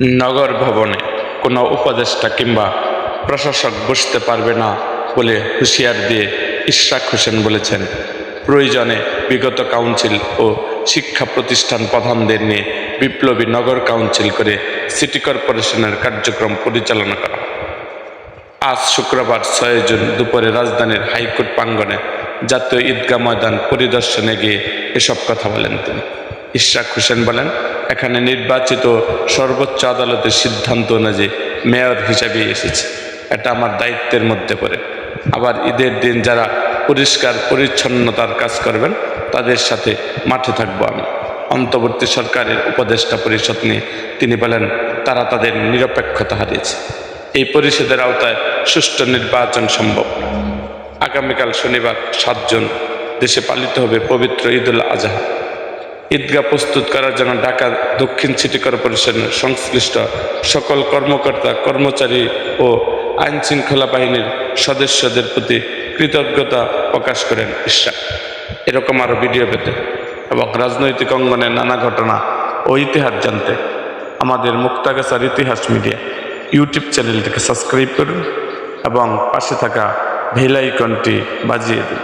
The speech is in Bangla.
নগর ভবনে কোনো উপদেষ্টা কিংবা প্রশাসক বসতে পারবে না বলে হুঁশিয়ার দিয়ে ইশরাক হোসেন বলেছেন। প্রয়োজনে বিগত কাউন্সিল ও শিক্ষা প্রতিষ্ঠান প্রধানদের নিয়ে বিপ্লবী নগর কাউন্সিল করে সিটি কর্পোরেশনের কার্যক্রম পরিচালনা করা আজ শুক্রবার ছয় জুন দুপুরে রাজধানীর হাইকোর্ট প্রাঙ্গনে জাতীয় ঈদগাহ ময়দান পরিদর্শনে গিয়ে এসব কথা বলেন তিনি। ইশরাক হোসেন বলেন এখানে নির্বাচিত সর্বোচ্চ আদালতের সিদ্ধান্ত অনুযায়ী মেয়র হিসাবে এসেছে। এটা আমার দায়িত্বের মধ্যে পড়ে। আবার ঈদের দিন যারা পরিষ্কার পরিচ্ছন্নতার কাজ করবেন, তাদের সাথে মাঠে থাকব আমি। অন্তর্বর্তী সরকারের উপদেষ্টা পরিষদ নিয়ে তিনি বলেন, তারা তাদের নিরপেক্ষতা হারিয়েছে। এই পরিষদের আওতায় সুষ্ঠু নির্বাচন সম্ভব। আগামীকাল শনিবার সাতজন দেশে পালিত হবে পবিত্র ঈদুল আজহা। ঈদগাহ প্রস্তুত করার জন্য ঢাকা দক্ষিণ সিটি কর্পোরেশনের সংশ্লিষ্ট সকল কর্মকর্তা, কর্মচারী ও আইন শৃঙ্খলা বাহিনীর সদস্যদের প্রতি কৃতজ্ঞতা প্রকাশ করেন ইশরাক। এরকম আরও ভিডিও পেতে এবং রাজনৈতিক অঙ্গনের নানা ঘটনা ও ইতিহাস জানতে আমাদের মুক্তাগাছার ইতিহাস মিডিয়া ইউটিউব চ্যানেলটিকে সাবস্ক্রাইব করুন এবং পাশে থাকা ভেলাইকনটি বাজিয়ে দিন।